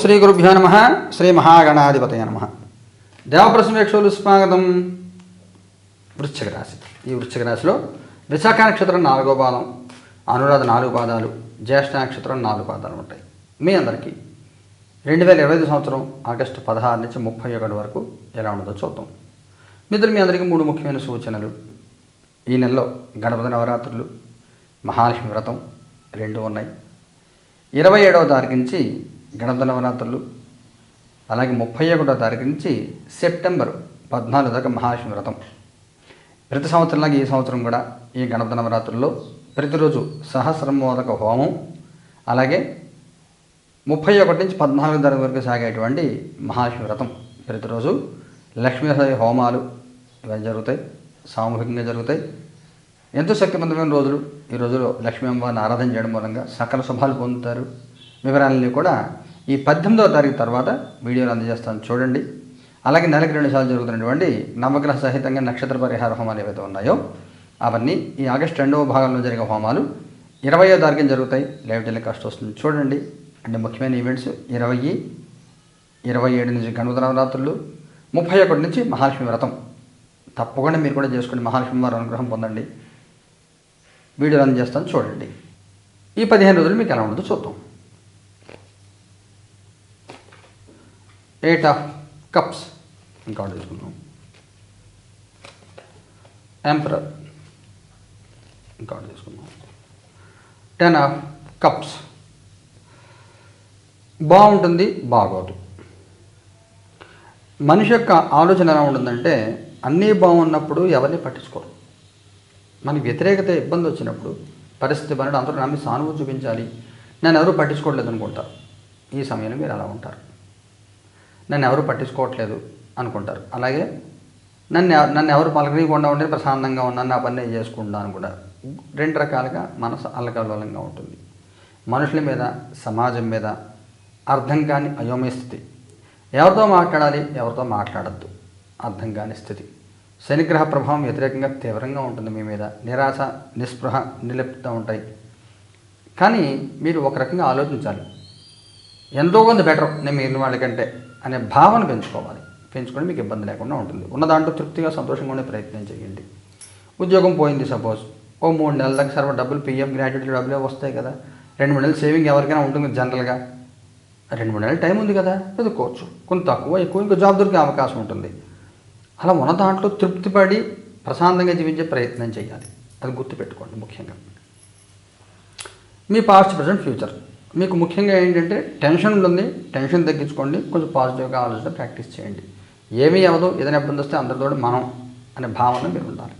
శ్రీ గురుభ్యో నమ. శ్రీ మహాగణాధిపతయ నమ. దేవప్రసమేక్షలు స్వాగతం. వృశ్చిక రాశి. ఈ వృశ్చిక రాశిలో విశాఖ నక్షత్రం నాలుగో పాదం అనురాధ నాలుగు పాదాలు జ్యేష్ఠ నక్షత్రం నాలుగు పాదాలు ఉంటాయి. మీ అందరికీ రెండు వేల ఇరవై ఐదు సంవత్సరం ఆగస్టు పదహారు నుంచి ముప్పై ఒకటి వరకు ఎలా ఉండదో చూద్దాం. మిత్రులు మీ అందరికీ మూడు ముఖ్యమైన సూచనలు. ఈ నెలలో గణపతి నవరాత్రులు మహాలక్ష్మి వ్రతం రెండు ఉన్నాయి. ఇరవై ఏడవ తారీఖు నుంచి గణపతి నవరాత్రులు అలాగే ముప్పై ఒకటో తారీఖు నుంచి సెప్టెంబర్ పద్నాలుగు దాకా మహాలక్ష్మి వ్రతం ప్రతి సంవత్సరంలాగా ఈ సంవత్సరం కూడా ఈ గణపతి నవరాత్రుల్లో ప్రతిరోజు సహస్రమోదక హోమం అలాగే ముప్పై ఒకటి నుంచి పద్నాలుగు తారీఖు వరకు సాగేటువంటి మహాశివరథం వ్రతం ప్రతిరోజు లక్ష్మీసాయి హోమాలు ఇవన్నీ జరుగుతాయి సామూహికంగా జరుగుతాయి. ఎంతో శక్తివంతమైన రోజులు. ఈ రోజులో లక్ష్మీ అమ్మవారిని ఆరాధన చేయడం మూలంగా సకల శుభాలు పొందుతారు. వివరాలని కూడా ఈ పద్దెనిమిదవ తారీఖు తర్వాత వీడియోలు అందజేస్తాను. చూడండి. అలాగే నెలకి రెండు సార్లు జరుగుతున్నటువంటి నవగ్రహ సహితంగా నక్షత్ర పరిహార హోమాలు ఏవైతే ఉన్నాయో అవన్నీ ఈ ఆగస్టు రెండవ భాగంలో జరిగే హోమాలు ఇరవయో తారీఖున జరుగుతాయి. లైవ్ టెలికాస్ట్ వస్తుంది. చూడండి. అంటే ముఖ్యమైన ఈవెంట్స్ ఇరవై ఇరవై ఏడు నుంచి గణపతి నవరాత్రులు ముప్పై ఒకటి నుంచి మహాలక్ష్మి వ్రతం. తప్పకుండా మీరు కూడా చేసుకోండి. మహాలక్ష్మి వారి అనుగ్రహం పొందండి. వీడియోలు అందజేస్తాను. చూడండి. ఈ పదిహేను రోజులు మీకు ఎలా ఉంటుందో చూద్దాం. ఎయిట్ ఆఫ్ కప్స్ ఇంకా తీసుకుందాం. ఎంపరర్ ఇంకా తీసుకుందాం. టెన్ ఆఫ్ కప్స్ బాగుంటుంది బాగోదు. మనిషి యొక్క ఆలోచన ఎలా ఉంటుందంటే అన్నీ బాగున్నప్పుడు ఎవరిని పట్టించుకోరు. మనకి వ్యతిరేకత ఇబ్బంది వచ్చినప్పుడు పరిస్థితి పనులు అందరూ నమ్మి సానుభూతి చూపించాలి. నేను ఎవరు పట్టించుకోవట్లేదు అనుకుంటారు ఈ సమయంలో మీరు అలా ఉంటారు. నన్ను ఎవరు పట్టించుకోవట్లేదు అనుకుంటారు. అలాగే నన్ను నన్ను ఎవరు పలకరీయకుండా ఉంటే ప్రశాంతంగా ఉన్నాను నా పని నేను చేసుకుంటాను కూడా. రెండు రకాలుగా మనసు అల్లకల్లోలంగా ఉంటుంది. మనుషుల మీద సమాజం మీద అర్థం కాని అయోమయ స్థితి. ఎవరితో మాట్లాడాలి ఎవరితో మాట్లాడద్దు. అర్థం కాని స్థితి. శనిగ్రహ ప్రభావం వ్యతిరేకంగా తీవ్రంగా ఉంటుంది మీ మీద. నిరాశ నిస్పృహ నిలిప్త ఉంటాయి. కానీ మీరు ఒక రకంగా ఆలోచించాలి. ఎంతో కొంత బెటర్ నేను మిగిలిన వాళ్ళకంటే అనే భావన పెంచుకోవాలి. పెంచుకొని మీకు ఇబ్బంది లేకుండా ఉంటుంది. ఉన్న దాంట్లో తృప్తిగా సంతోషంగా ఉండే ప్రయత్నం చేయండి. ఉద్యోగం పోయింది సపోజ్ ఓ మూడు నెలల దాకా సర్వ డబ్బులు పిఎం గ్రాడ్యుయేట్ డబ్బులే వస్తాయి కదా. రెండు మూడు నెలలు సేవింగ్ ఎవరికైనా ఉంటుంది జనరల్గా రెండు మూడు నెలలు టైం ఉంది కదా వెతుక్కోవచ్చు. కొంత తక్కువ ఎక్కువ ఇంకో జాబ్ దొరికే అవకాశం ఉంటుంది. అలా ఉన్న దాంట్లో తృప్తిపడి ప్రశాంతంగా జీవించే ప్రయత్నం చేయాలి. అది గుర్తుపెట్టుకోండి ముఖ్యంగా. మీ పాస్ట్ ప్రజెంట్ ఫ్యూచర్ మీకు ముఖ్యంగా ఏంటంటే టెన్షన్ ఉంటుంది టెన్షన్ తగ్గించుకోండి కొంచెం పాజిటివ్గా ఆలోచన ప్రాక్టీస్ చేయండి. ఏమీ అవ్వదు ఏదైనా ఇబ్బంది వస్తే అందరితో మనం అనే భావన మీరు ఉండాలి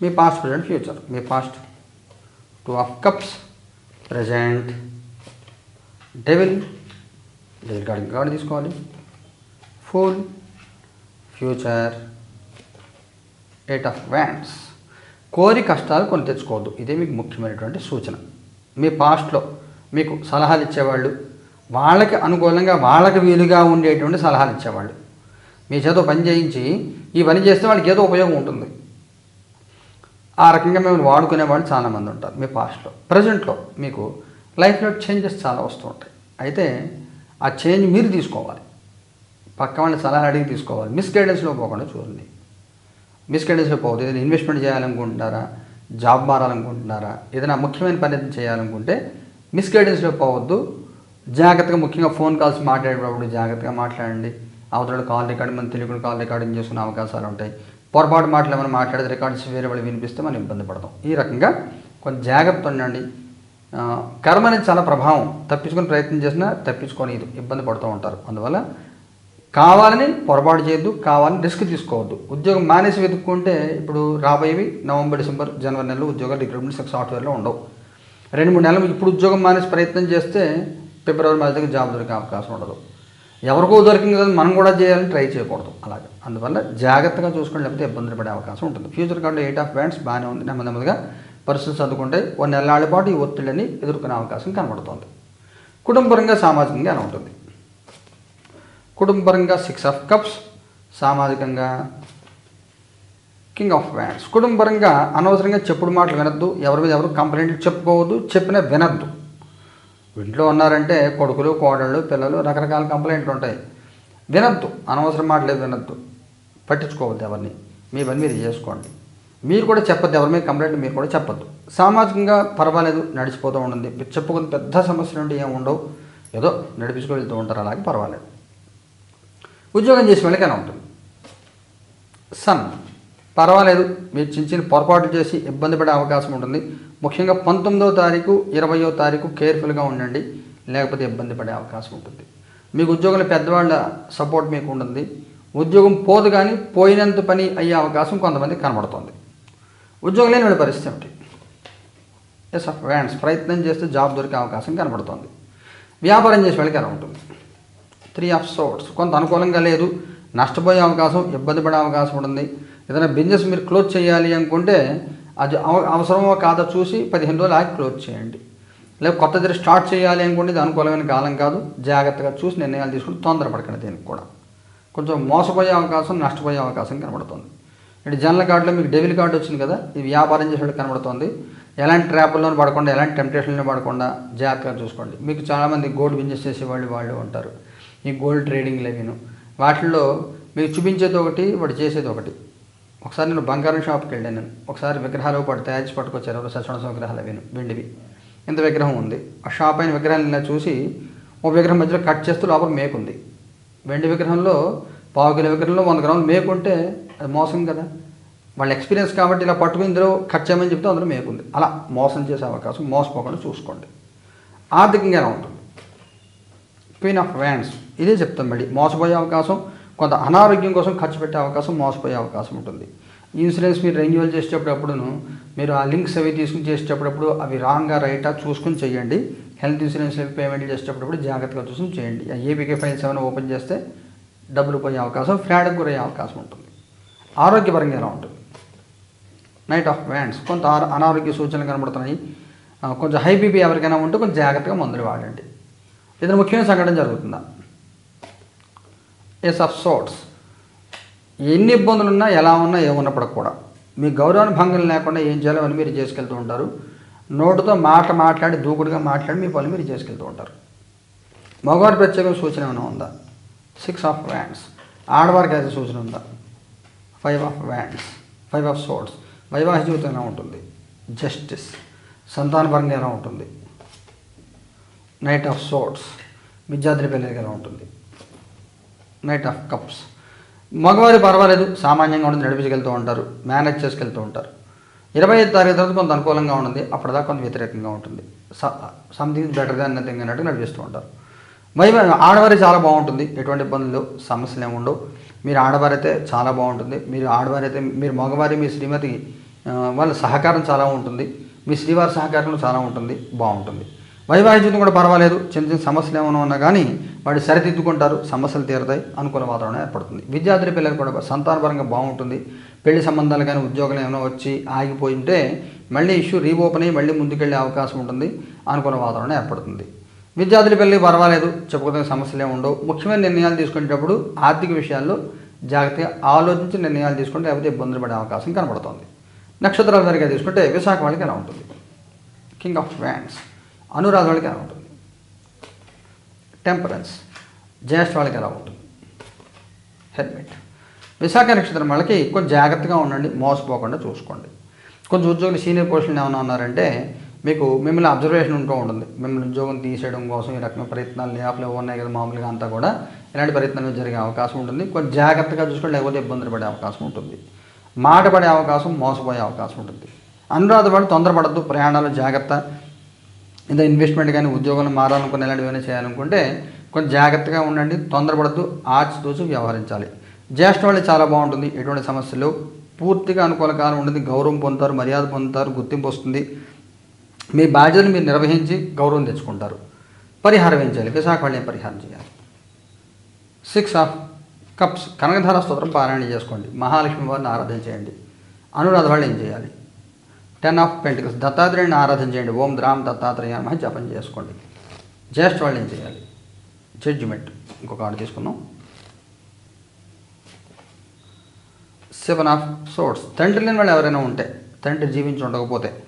మీ past present future me past two of cups present devil devil card card తీసుకోవాలి. Full future eight of wands కోరి కష్టాలు కొని తెచ్చుకోవద్దు. ఇదే మీకు ముఖ్యమైనటువంటి సూచన. మీ పాస్ట్లో మీకు సలహాలు ఇచ్చేవాళ్ళు వాళ్ళకి అనుకూలంగా వాళ్ళకి వీలుగా ఉండేటువంటి సలహాలు ఇచ్చేవాళ్ళు. మీ చేత పని చేయించి ఈ పని చేస్తే వాళ్ళకి ఏదో ఉపయోగం ఉంటుంది. ఆ రకంగా మేము వాడుకునే వాళ్ళు చాలామంది ఉంటారు మీ పాస్ట్లో. ప్రజెంట్లో మీకు లైఫ్లో చేంజెస్ చాలా వస్తూ ఉంటాయి. అయితే ఆ చేంజ్ మీరు తీసుకోవాలి. పక్క వాళ్ళని సలహా అడిగి తీసుకోవాలి. మిస్గైడెన్స్లో పోకుండా చూడండి. మిస్గైడెన్స్లో పోవద్దు. ఏదైనా ఇన్వెస్ట్మెంట్ చేయాలనుకుంటున్నారా? జాబ్ మారాలనుకుంటున్నారా? ఏదైనా ముఖ్యమైన పని చేయాలనుకుంటే మిస్గైడెన్స్లో పోవద్దు. జాగ్రత్తగా ముఖ్యంగా ఫోన్ కాల్స్ మాట్లాడేటప్పుడు జాగ్రత్తగా మాట్లాడండి. అవతల కాల్ రికార్డ్ మనం తెలియకుండా కాల్ రికార్డింగ్ చేసుకునే అవకాశాలు ఉంటాయి. పొరపాటు మాటలు ఏమైనా మాట్లాడితే రికార్డ్స్ వేరే వాళ్ళు వినిపిస్తే మనం ఇబ్బంది పడతాం. ఈ రకంగా కొంచెం జాగ్రత్త ఉండండి. కర్మ అనేది చాలా ప్రభావం. తప్పించుకుని ప్రయత్నం చేసినా తప్పించుకొని ఇబ్బంది పడుతూ ఉంటారు. అందువల్ల కావాలని పొరపాటు చేయొద్దు కావాలని రిస్క్ తీసుకోవద్దు. ఉద్యోగం మానేసి వెతుక్కుంటే ఇప్పుడు రాబోయేవి నవంబర్ డిసెంబర్ జనవరి నెలలో ఉద్యోగాలు రిక్రూట్మెంట్ సాఫ్ట్వేర్లో ఉండవు. రెండు మూడు నెలలు ఇప్పుడు ఉద్యోగం మానేసి ప్రయత్నం చేస్తే ఫిబ్రవరి మార్చి దగ్గర జాబ్ దొరికే అవకాశం ఉండదు. ఎవరికో దొరికింది కదా మనం కూడా చేయాలని ట్రై చేయకూడదు. అలాగే. అందువల్ల జాగ్రత్తగా చూసుకోండి లేకపోతే ఇబ్బందులు పడే అవకాశం ఉంటుంది. Future card eight of wands బాగానే ఉంది. నెమ్మది నెమ్మదిగా పరిస్థితులు చదువుకుంటే ఓ నెలల పాటు ఈ ఒత్తిడిని ఎదుర్కొనే అవకాశం కనబడుతుంది. కుటుంబపరంగా సామాజికంగా ఎలా ఉంటుంది? కుటుంబపరంగా సిక్స్ ఆఫ్ కప్స్ సామాజికంగా కింగ్ ఆఫ్ వ్యాండ్స్ కుటుంబపరంగా అనవసరంగా చెప్పుడు మాటలు వినద్దు. ఎవరి మీద ఎవరు కంప్లైంట్లు చెప్పుకోవద్దు. చెప్పినా వినద్దు. ఇంట్లో ఉన్నారంటే కొడుకులు కోడళ్ళు పిల్లలు రకరకాల కంప్లైంట్లు ఉంటాయి. వినద్దు. అనవసరం మాటలేదు వినద్దు. పట్టించుకోవద్దు ఎవరిని. మీ పని మీరు చేసుకోండి. మీరు కూడా చెప్పద్దు. ఎవరి మీద కంప్లైంట్ మీరు కూడా చెప్పద్దు. సామాజికంగా పర్వాలేదు. నడిచిపోతూ ఉంటుంది చెప్పుకుని పెద్ద సమస్యలు ఉంటే ఏమి ఉండవు. ఏదో నడిపించుకు వెళ్తూ ఉంటారు. అలాగే పర్వాలేదు. ఉద్యోగం చేసే వాళ్ళకైనా ఉంటుంది? సన్. పర్వాలేదు మీరు చిన్న చిన్న పొరపాట్లు చేసి ఇబ్బంది పడే అవకాశం ఉంటుంది. ముఖ్యంగా పంతొమ్మిదో తారీఖు ఇరవయో తారీఖు కేర్ఫుల్గా ఉండండి లేకపోతే ఇబ్బంది పడే అవకాశం ఉంటుంది. మీకు ఉద్యోగంలో పెద్దవాళ్ళ సపోర్ట్ మీకు ఉంటుంది. ఉద్యోగం పోదు కానీ పోయినంత పని అయ్యే అవకాశం కొంతమంది కనబడుతుంది. ఉద్యోగం లేని వాళ్ళ పరిస్థితి ఏమిటి? ఎస్ ఆఫ్ వ్యాండ్స్ ప్రయత్నం చేస్తే జాబ్ దొరికే అవకాశం కనబడుతుంది. వ్యాపారం చేసే వాళ్ళకి ఎలా ఉంటుంది? త్రీ ఆఫ్ సోర్ట్స్ కొంత అనుకూలంగా లేదు. నష్టపోయే అవకాశం ఇబ్బంది పడే అవకాశం ఉంటుంది. ఏదైనా బిజినెస్ మీరు క్లోజ్ చేయాలి అనుకుంటే అది అవ- అవసరమో కాదో చూసి పదిహేను రోజులు ఆగి క్లోజ్ చేయండి. లేదా కొత్తది స్టార్ట్ చేయాలి అనుకుంటే ఇది అనుకూలమైన కాలం కాదు. జాగ్రత్తగా చూసి నిర్ణయాలు తీసుకుని తొందరపడకండి దీనికి కూడా. కొంచెం మోసపోయే అవకాశం నష్టపోయే అవకాశం కనబడుతుంది. అంటే జనరల్ కార్డులో మీకు డెవిల్ కార్డు వచ్చింది కదా ఇది వ్యాపారం చేసేటట్టు కనబడుతుంది. ఎలాంటి ట్రాపుల్లోనూ పడకుండా ఎలాంటి టెంప్టేషన్లో పడకుండా జాగ్రత్తగా చూసుకోండి. మీకు చాలామంది గోల్డ్ బిజినెస్ చేసేవాళ్ళు వాళ్ళు ఉంటారు. ఈ గోల్డ్ ట్రేడింగ్లు అవిను వాటిల్లో మీకు చూపించేది ఒకటి వాడు చేసేది ఒకటి. ఒకసారి నేను బంగారం షాప్కి వెళ్ళాను. నేను ఒకసారి విగ్రహాలు పాటు తయారు చేసి పట్టుకొచ్చారు. ఎవరు సచవణ విగ్రహాలు అవి వెండివి. ఇంత విగ్రహం ఉంది. ఆ షాప్ అయిన విగ్రహాన్ని ఇలా చూసి ఒక విగ్రహం మధ్యలో కట్ చేస్తూ లోపల మేకుంది వెండి విగ్రహంలో పావు కిలో విగ్రహంలో వంద గ్రాములు మేకుంటే అది మోసం కదా. వాళ్ళ ఎక్స్పీరియన్స్ కాబట్టి ఇలా పట్టుకుని ఇందులో కట్ చేయమని చెప్తే అందులో మేకుంది అలా మోసం చేసే అవకాశం మోసపోకుండా చూసుకోండి. ఆర్థికంగా ఎలా ఉంటుంది. క్వీన్ ఆఫ్ వ్యాండ్స్ ఇదే చెప్తాం మళ్ళీ. మోసపోయే అవకాశం కొంత అనారోగ్యం కోసం ఖర్చు పెట్టే అవకాశం మోసపోయే అవకాశం ఉంటుంది. ఇన్సూరెన్స్ మీరు రెన్యువల్ చేసేటప్పుడప్పుడును మీరు ఆ లింక్స్ అవి తీసుకుని చేసేటప్పుడు అవి రాంగా రైటా చూసుకుని చేయండి. హెల్త్ ఇన్సూరెన్స్ అవి పేమెంట్ చేసేటప్పుడు జాగ్రత్తగా చూసుకుని చేయండి. ఏపీకే ఫైల్స్ ఏమైనా ఓపెన్ చేస్తే డబ్బులు పోయే అవకాశం ఫ్రాడ్కి గురయ్యే అవకాశం ఉంటుంది. ఆరోగ్యపరంగా ఎలా ఉంటుంది? Knight of wands. కొంత అనారోగ్య సూచనలు కనబడుతున్నాయి. కొంచెం హై బీపీ ఎవరికైనా ఉంటే కొంచెం జాగ్రత్తగా మందులు వాడండి. ఏదైనా ముఖ్యమైన సంఘటన జరుగుతుందా? ఎస్ ఆఫ్ సోట్స్ ఎన్ని ఇబ్బందులు ఉన్నా ఎలా ఉన్నా ఏమున్నప్పుడు కూడా. మీ గౌరవాన్ని భంగం లేకుండా ఏం చేయాలో అని మీరు చేసుకెళ్తూ ఉంటారు. నోటుతో మాట మాట్లాడి దూకుడుగా మాట్లాడి మీ పనులు మీరు చేసుకెళ్తూ ఉంటారు. మగవారి ప్రత్యేక సూచన ఏమైనా ఉందా? సిక్స్ ఆఫ్ వ్యాండ్స్ ఆడవారికి అయితే సూచన ఉందా? Five of wands five of swords వైవాహిక జీవితం ఎలా ఉంటుంది? జస్టిస్ సంతానపరంగా ఎలా ఉంటుంది? నైట్ ఆఫ్ సోర్డ్స్ విద్యార్థి పిల్లలకి ఎలా ఉంటుంది? నైట్ ఆఫ్ కప్స్ మగవారి పర్వాలేదు సామాన్యంగా ఉంటుంది నడిపించగలుగుతూ ఉంటారు మేనేజ్ చేసుకెళ్తూ ఉంటారు. ఇరవై ఐదు తారీఖు తర్వాత కొంత అనుకూలంగా ఉంటుంది అప్పటిదాకా కొంత వ్యతిరేకంగా ఉంటుంది. సంథింగ్ బెటర్ దాన్ నథింగ్ అన్నట్టు నడిపిస్తూ ఉంటారు. మరి ఆడవారి చాలా బాగుంటుంది ఎటువంటి ఇబ్బందులు సమస్యలు ఏమి ఉండవు. మీరు ఆడవారైతే చాలా బాగుంటుంది మీరు ఆడవారైతే మీరు మగవారి మీ శ్రీమతి వాళ్ళ సహకారం చాలా ఉంటుంది మీ శ్రీవారి సహకారం చాలా ఉంటుంది బాగుంటుంది. వైవాహిక జీవితం కూడా పర్వాలేదు. చిన్న చిన్న సమస్యలు ఏమైనా ఉన్నా కానీ వాడు సరిదిద్దుకుంటారు. సమస్యలు తీరుతాయి. అనుకూల వాతావరణం ఏర్పడుతుంది. విద్యార్థుల పిల్లలు కూడా సంతానపరంగా బాగుంటుంది. పెళ్ళి సంబంధాలు కానీ ఉద్యోగాలు ఏమైనా వచ్చి ఆగిపోయి ఉంటే మళ్ళీ ఇష్యూ రీఓపెన్ అయ్యి మళ్ళీ ముందుకెళ్ళే అవకాశం ఉంటుంది. అనుకూల వాతావరణం ఏర్పడుతుంది. విద్యార్థుల పిల్లలు పర్వాలేదు. చెప్పుకోదగిన సమస్యలు ఏమి ఉండవు. ముఖ్యమైన నిర్ణయాలు తీసుకునేటప్పుడు ఆర్థిక విషయాల్లో జాగ్రత్తగా ఆలోచించి నిర్ణయాలు తీసుకుంటే లేకపోతే ఇబ్బందులు పడే అవకాశం కనబడుతుంది. నక్షత్రాల వారిగా తీసుకుంటే విశాఖ వాళ్ళకి ఎలా ఉంటుంది? కింగ్ ఆఫ్ వ్యాండ్స్ అనురాధ వాళ్ళకి ఎలా ఉంటుంది టెంపరెన్స్ జ్యేష్ఠ వాళ్ళకి ఎలా ఉంటుంది హెల్మెట్ విశాఖ నక్షత్రం వాళ్ళకి కొంచెం జాగ్రత్తగా ఉండండి మోసపోకుండా చూసుకోండి. కొంచెం ఉద్యోగులు సీనియర్ పోస్టులు ఏమైనా ఉన్నారంటే మీకు మిమ్మల్ని అబ్జర్వేషన్ ఉంటూ ఉంటుంది. మిమ్మల్ని ఉద్యోగం తీసేయడం కోసం ఈ రకమైన ప్రయత్నాలు లే ఉన్నాయి కదా మామూలుగా అంతా కూడా ఇలాంటి ప్రయత్నాలు జరిగే అవకాశం ఉంటుంది. కొంచెం జాగ్రత్తగా చూసుకొని లేకపోతే ఇబ్బందులు పడే అవకాశం ఉంటుంది. మాట పడే అవకాశం మోసపోయే అవకాశం ఉంటుంది. అనురాధ వాళ్ళు తొందరపడద్దు ప్రయాణాలు జాగ్రత్త. ఏదో ఇన్వెస్ట్మెంట్ కానీ ఉద్యోగాలు మారాలనుకుని ఇలాంటివి ఏమైనా చేయాలనుకుంటే కొంచెం జాగ్రత్తగా ఉండండి తొందరపడద్దు ఆచితూచి వ్యవహరించాలి. జ్యేష్ఠ వాళ్ళు చాలా బాగుంటుంది ఎటువంటి సమస్యలు పూర్తిగా అనుకూల కాలం ఉంటుంది గౌరవం పొందుతారు మర్యాద పొందుతారు గుర్తింపు వస్తుంది. మీ బాధ్యతలు మీరు నిర్వహించి గౌరవం తెచ్చుకుంటారు. పరిహారం ఏం చేయాలి? విశాఖ వాళ్ళని పరిహారం చేయాలి? సిక్స్ ఆఫ్ కప్స్ కనకధార స్తోత్రం పారాయణ చేసుకోండి. మహాలక్ష్మి వారిని ఆరాధన చేయండి. అనురాధ వాళ్ళు ఏం చేయాలి? Ten of pentacles. దత్తాత్రేయుని ఆరాధన చేయండి. ఓం ద్రామ్ దత్తాత్రేయ అని జపం చేసుకోండి. జ్యేష్ఠ వాళ్ళు ఏం చేయాలి? జడ్జిమెంట్ ఇంకొక ఆర్డర్ తీసుకున్నాం సెవెన్ ఆఫ్ సోర్స్ తండ్రి లేని వాళ్ళు ఎవరైనా ఉంటే తండ్రి జీవించి ఉండకపోతే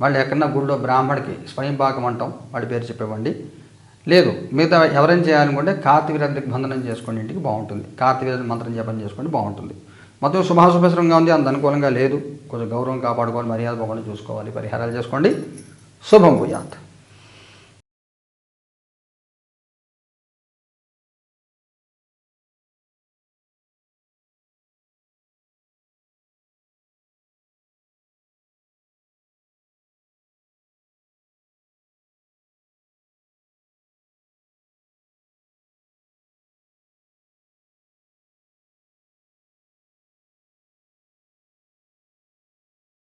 వాళ్ళు ఎక్కడన్నా గుడిలో బ్రాహ్మడికి స్వయం భాగం అంటాం. వాడి పేరు చెప్పేవ్వండి. లేదు మిగతా ఎవరైనా చేయాలనుకుంటే కార్తీవీరాత్రికి బంధనం చేసుకోండి. ఇంటికి బాగుంటుంది. కార్తీవీరాత్రి మంత్రం జపం చేసుకోండి. బాగుంటుంది. మొత్తం శుభాశుభశ్రంగా ఉంది. అంత అనుకూలంగా లేదు. కొంచెం గౌరవం కాపాడుకోవాలి మర్యాద పోకుండా చూసుకోవాలి. పరిహారాలు చేసుకోండి. శుభం భూయాత్.